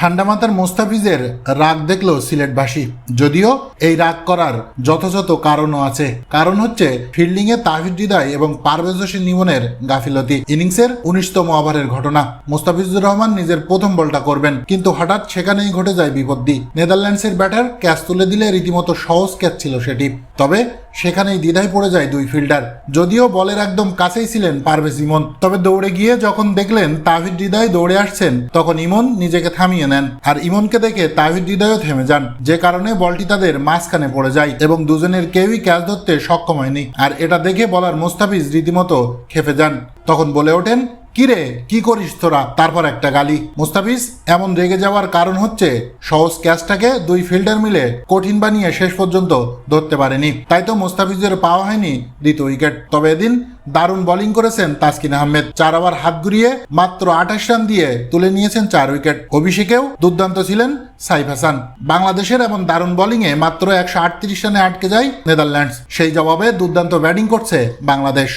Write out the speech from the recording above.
ঠান্ডা মাথার মোস্তাফিজের রাগ দেখল সিলেটবাসী। যদিও এই রাগ করার যথাযথ কারণও আছে। কারণ হচ্ছে ফিল্ডিং এ তাহিদ হৃদয় এবং পারভেজ হোসেন নিমনের গাফিলতি। ইনিংসের উনিশতম ওভারের ঘটনা। মোস্তাফিজুর রহমান নিজের প্রথম বলটা করবেন, কিন্তু হঠাৎ সেখানেই ঘটে যায় বিপত্তি। নেদারল্যান্ডসের ব্যাটার ক্যাচ তুলে দিলে রীতিমতো সহজ ক্যাচ ছিল সেটি। তবে সেখানেই দ্বিধায় পড়ে যায় দুই ফিল্ডার। যদিও বলের একদম কাছেই ছিলেন পারভেজ ইমন। তবে দৌড়ে গিয়ে যখন দেখলেন তাহিদ হৃদয় দৌড়ে আসছেন, তখন ইমন নিজেকে থামিয়ে নেন। আর ইমনকে দেখে তাহিদ হৃদয়ও থেমে যান, যে কারণে বলটি তাদের মাঝখানে পড়ে যায় এবং দুজনের কেউই ক্যাচ ধরতে সক্ষম হয়নি। আর এটা দেখে বলার মোস্তাফিজ রীতিমতো খেপে যান। তখন বলে ওঠেন কিরে, কি করিস তোরা? তারপর একটা গালি। মুস্তাফিজ, এমন রেগে যাওয়ার কারণ হচ্ছে সহজ ক্যাচটাকে দুই ফিল্ডার মিলে কঠিন বানিয়ে শেষ পর্যন্ত ধরতে পারেনি। তাই তো মুস্তাফিজের পাওয়া হয়নি দ্বিতীয় উইকেট। তবে এদিন দারুণ বোলিং করেছেন তাসকিন আহমেদ। চার ওভার হাত ঘুরিয়ে মাত্র আঠাশ রান দিয়ে তুলে নিয়েছেন চার উইকেট। অভিষেকেও দুর্দান্ত ছিলেন সাইফ হাসান। বাংলাদেশের এমন দারুণ বোলিংয়ে মাত্র একশো আটত্রিশ রানে আটকে যায় নেদারল্যান্ডস। সেই জবাবে দুর্দান্ত ব্যাটিং করছে বাংলাদেশ।